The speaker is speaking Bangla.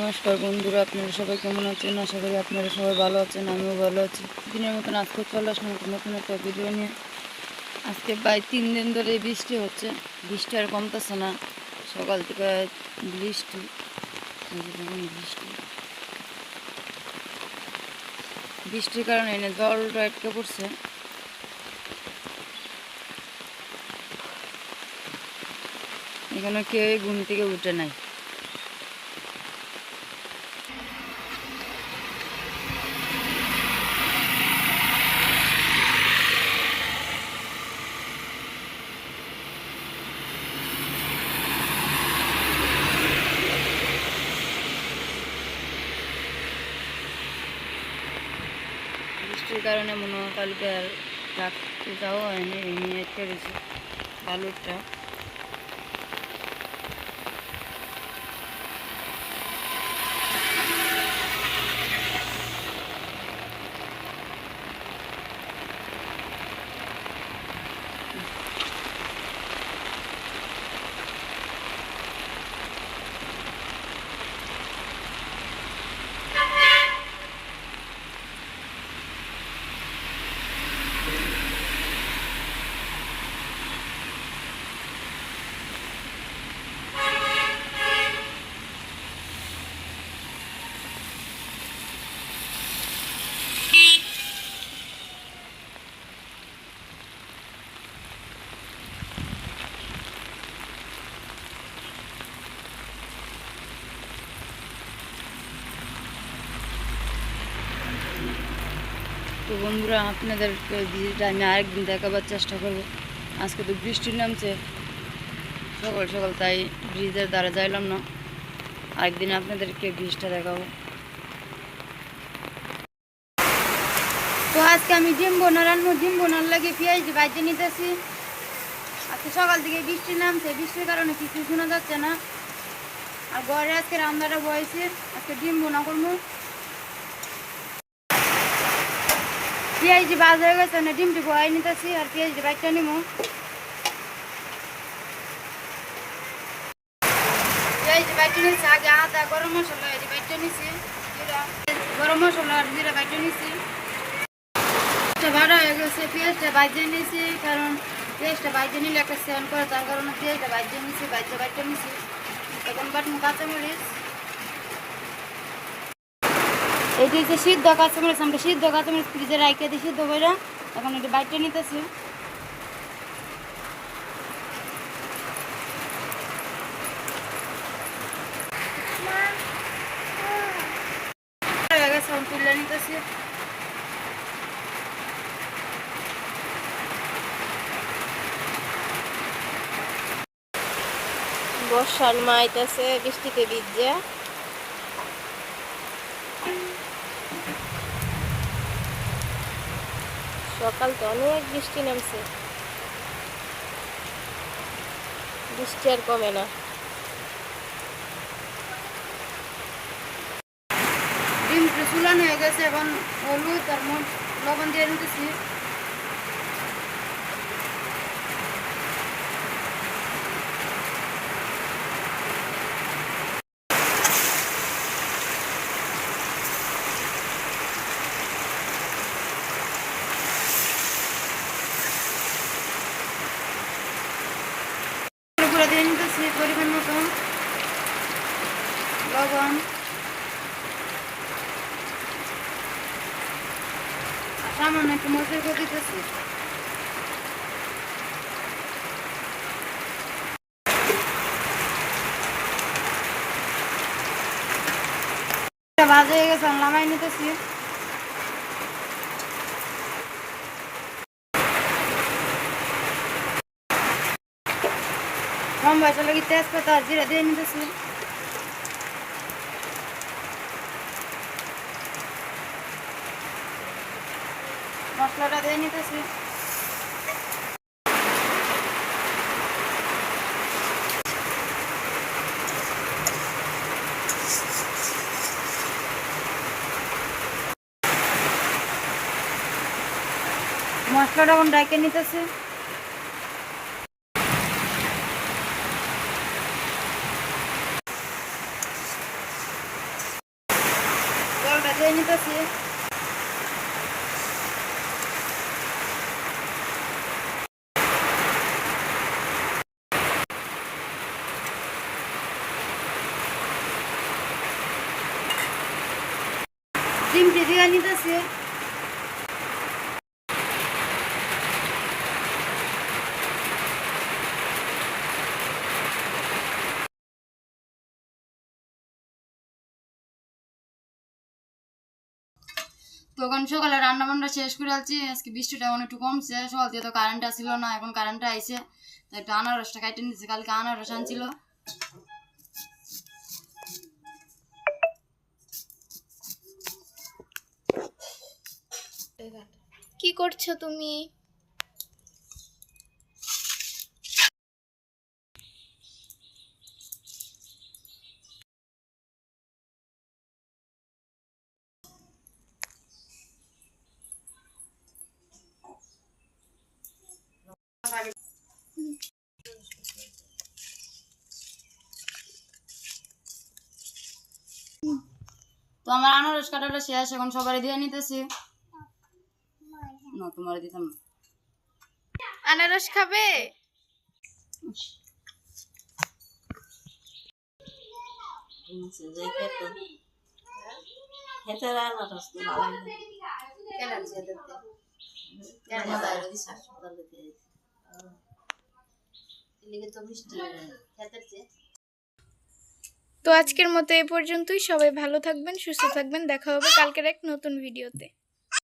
নমস্কার বন্ধুরা, আপনারা সবাই কেমন আছেন? আশা করি আপনারা সবাই ভালো আছেন, আমিও ভালো আছি। দিনের মতন আজকে চলে আসলাম একটা নতুন একটা ভিডিও নিয়ে। আজকে প্রায় তিন দিন ধরে বৃষ্টি হচ্ছে। বৃষ্টি আর কমতেছে না। সকাল থেকে বৃষ্টি। বৃষ্টি। বৃষ্টির কারণে এনে জলটা আটকে পড়ছে। এখানে কেউ ঘুম থেকে উঠে নাই। বৃষ্টির কারণে মনে হয় কালকে আর রাখতে যাওয়া হয়নি আটকে বালুরটা। তো বন্ধুরা, আপনাদেরকে ভিডিওটা আমি আরেকদিন দেখাবার চেষ্টা করব। আজকে তো বৃষ্টি নামছে। সকাল সকাল তাই ব্রিজের দ্বারা যাইলাম না। আরেকদিন আপনাদেরকে ব্রিজটা দেখাবো। তো আজকে আমি ডিম বোনার ডিম বোনার লাগে পেঁয়াজ বাইতে নিতেছি। আজকে সকাল থেকে বৃষ্টি নামছে। বৃষ্টির কারণে কিছু শোনা যাচ্ছে না। আর ঘরে আজকে রান্নাটা বয়েছে আজকে ডিম বোনা করব। পেঁয়াজ বাজ হয়ে গেছে না ডিমটি বয়াই নিতেছি, আর পেঁয়াজ বাইকটা নিমো। গরম গরম আর ভাড়া হয়ে গেছে নিছি, কারণ পেঁয়াজটা বাইজে নিলে একটা সেন করে তার কারণে পেঁয়াজটা বাটমু কাঁচামরিচ। এইটা হচ্ছে সিদ্ধ কাঁচামরিচ আমরা সিদ্ধ কাঁচামরিচ ফ্রিজে রাইখে দিই সিদ্ধ করে এখন এটা বাইটটা নিতেছি। বর্ষার মাইতেছে বৃষ্টিতে ভিজে। সকাল তো অনেক বৃষ্টি নামছে। বৃষ্টি আর কমে না। ডিম চুলানো হয়ে গেছে, এখন হলুদ আর লবণ দিয়ে নিতেছি দিয়ে নিতেছি পরিমাণ মতো। লবণ। সামান্য একটু মরিচের করে দিতেছি। ভাজা হয়ে গেছে নামাই নিতেছি। কম বয়সে লাগি তেজপাতা জিরা দিয়ে নিতেছি মশলাটা দিয়ে নিতেছি মশলাটা এখন ডাইকে নিতেছে নিতেছি ডিমটি দিয়ে নিতেছি তখন সকালে রান্না বান্না শেষ করে আছি আজকে বৃষ্টিটা এখন একটু কমছে, সকাল থেকে তো কারেন্ট আসছিল না, এখন কারেন্ট আইছে। তাই একটু আনারসটা কাটে নিচ্ছে কালকে আনারস আনছিল। কি করছ তুমি? তো আমার আনারস কাটাটা শেষ এখন সবারই দিয়ে নিতেছি। না তোমার দিতাম না। আনারস খাবে? তো আজকের মতো এ পর্যন্তই। সবাই ভালো থাকবেন, সুস্থ থাকবেন। দেখা হবে কালকের এক নতুন ভিডিওতে।